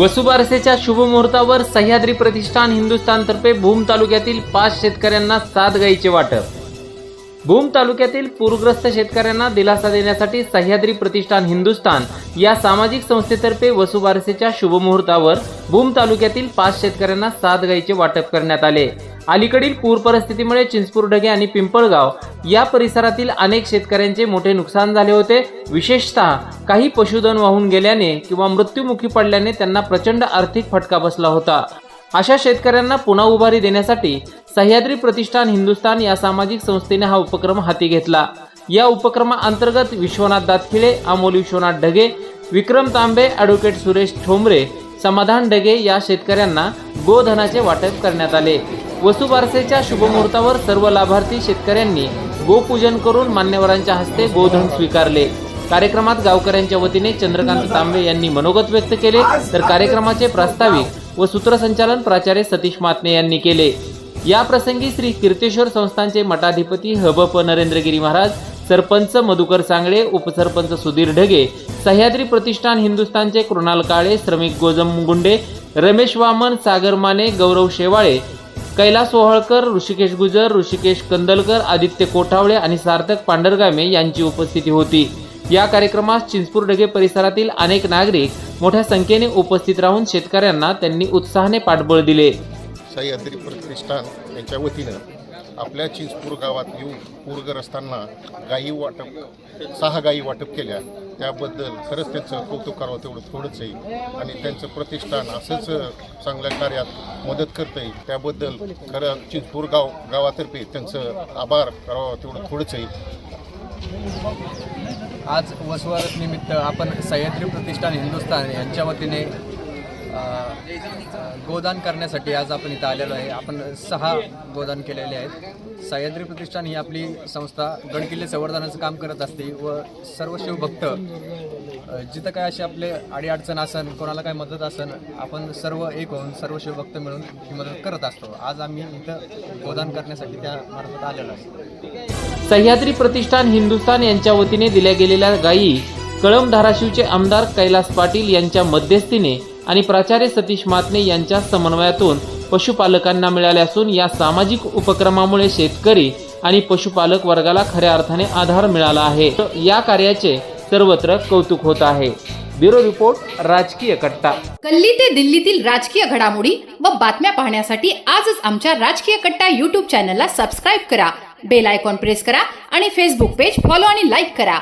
वसुबारसेच्या शुभमुहूर्तावर सह्याद्री प्रतिष्ठान हिंदुस्थानतर्फे भूम तालुक्यातील पाच शेतकऱ्यांना सात गायीचे वाटप. भूम तालुक्यातील पूरग्रस्त शेतकऱ्यांना दिलासा देण्यासाठी सह्याद्री प्रतिष्ठान हिंदुस्थान या सामाजिक संस्थेतर्फे वसुबारसेच्या शुभमुहूर्तावर भूम तालुक्यातील पाच शेतकऱ्यांना सात गायीचे वाटप करण्यात आले. अलीकडील पूर परिस्थितीमुळे चिंचपूर ढगे आणि पिंपळगाव या परिसरातील अनेक शेतकऱ्यांचे मोठे नुकसान झाले होते. विशेषतः काही पशुधन वाहून गेल्याने किंवा मृत्युमुखी पडल्याने त्यांना प्रचंड आर्थिक फटका बसला होता. अशा शेतकऱ्यांना पुन्हा उभारी देण्यासाठी सह्याद्री प्रतिष्ठान हिंदुस्थान या सामाजिक संस्थेने हा उपक्रम हाती घेतला. या उपक्रमाअंतर्गत विश्वनाथ दातखिळे अमोल विश्वनाथ ढगे विक्रम तांबे ॲडव्होकेट सुरेश ठोंबरे समाधान ढगे या शेतकऱ्यांना गोधनाचे वाटप करण्यात आले. वसुबारसेच्या शुभमुहूर्तावर सर्व लाभार्थी शेतकऱ्यांनी गोपूजन करून मान्यवरांच्या हस्ते गोधन स्वीकारले. कार्यक्रमात गावकऱ्यांच्या वतीने चंद्रकांत तांबे यांनी मनोगत व्यक्त केले. तर कार्यक्रमाचे प्रास्ताविक व सूत्रसंचालन प्राचार्य सतीश मातने यांनी केले. या प्रसंगी श्री कीर्तेश्वर संस्थांचे मठाधिपती हबप नरेंद्रगिरी महाराज सरपंच मधुकर सांगळे उपसरपंच सुधीर ढगे सह्याद्री प्रतिष्ठान हिंदुस्थानचे कृणाल काळे श्रमिक गोजम गुंडे रमेश वामन सागर माने गौरव शेवाळे कैलास ओहळकर ऋषिकेश गुजर ऋषिकेश कंदलकर आदित्य कोठावळे आणि सार्थक पांढरगामे यांची उपस्थिती होती. या कार्यक्रमास चिंचपूर ढगे परिसरातील अनेक नागरिक मोठ्या संख्येने उपस्थित राहून शेतकऱ्यांना त्यांनी उत्साहाने पाठबळ दिले. सह्याद्री प्रतिष्ठान यांच्या वतीनं आपल्या चिंचपूर गावात येऊन पूरग्रस्तांना गायी वाटप सहा गायी वाटप केल्या. त्याबद्दल खरंच त्यांचं कौतुक करावं तेवढं थोडंच आहे. आणि त्यांचं प्रतिष्ठान असंच चांगल्या कार्यात मदत करतं आहे त्याबद्दल खरं चिंचपूर गाव गावातर्फे त्यांचं आभार करावं तेवढं थोडंच आहे. आज वसुवारस निमित्त आपण सह्याद्री प्रतिष्ठान हिंदुस्थान यांच्या वतीने गोदान करण्यासाठी आज आपण इथं आलेलो आहे. आपण सहा गोदान केलेले आहेत. सह्याद्री प्रतिष्ठान ही आपली संस्था गडकिल्ले संवर्धनाचं काम करत असते व सर्व शिवभक्त जिथं काय असे आपले अडीअडचण असन कोणाला काय मदत असन आपण सर्व एक होऊन सर्व शिवभक्त मिळून ही मदत करत असतो. आज आम्ही इथं गोदान करण्यासाठी त्या मार्फत आलेलो आहे. सह्याद्री प्रतिष्ठान हिंदुस्थान यांच्या वतीने दिल्या गेलेल्या गायी कळम धाराशिवचे आमदार कैलास पाटील यांच्या मध्यस्थीने आणि प्राचार्य सतीश मातने यांच्या समन्वयातून पशुपालकांना मिळाले असून या सामाजिक उपक्रमामुळे शेतकरी आणि पशुपालक वर्गाला खऱ्या अर्थाने आधार मिळाला आहे. या कार्याचे सर्वत्र कौतुक होत आहे. ब्युरो रिपोर्ट राजकीय कट्टा. कल्ली ते दिल्लीतील राजकीय घडामोडी व बातम्या पाहण्यासाठी आजच आमच्या राजकीय कट्टा युट्यूब चॅनलला सबस्क्राईब करा. बेल आयकॉन प्रेस करा आणि फेसबुक पेज फॉलो आणि लाईक करा.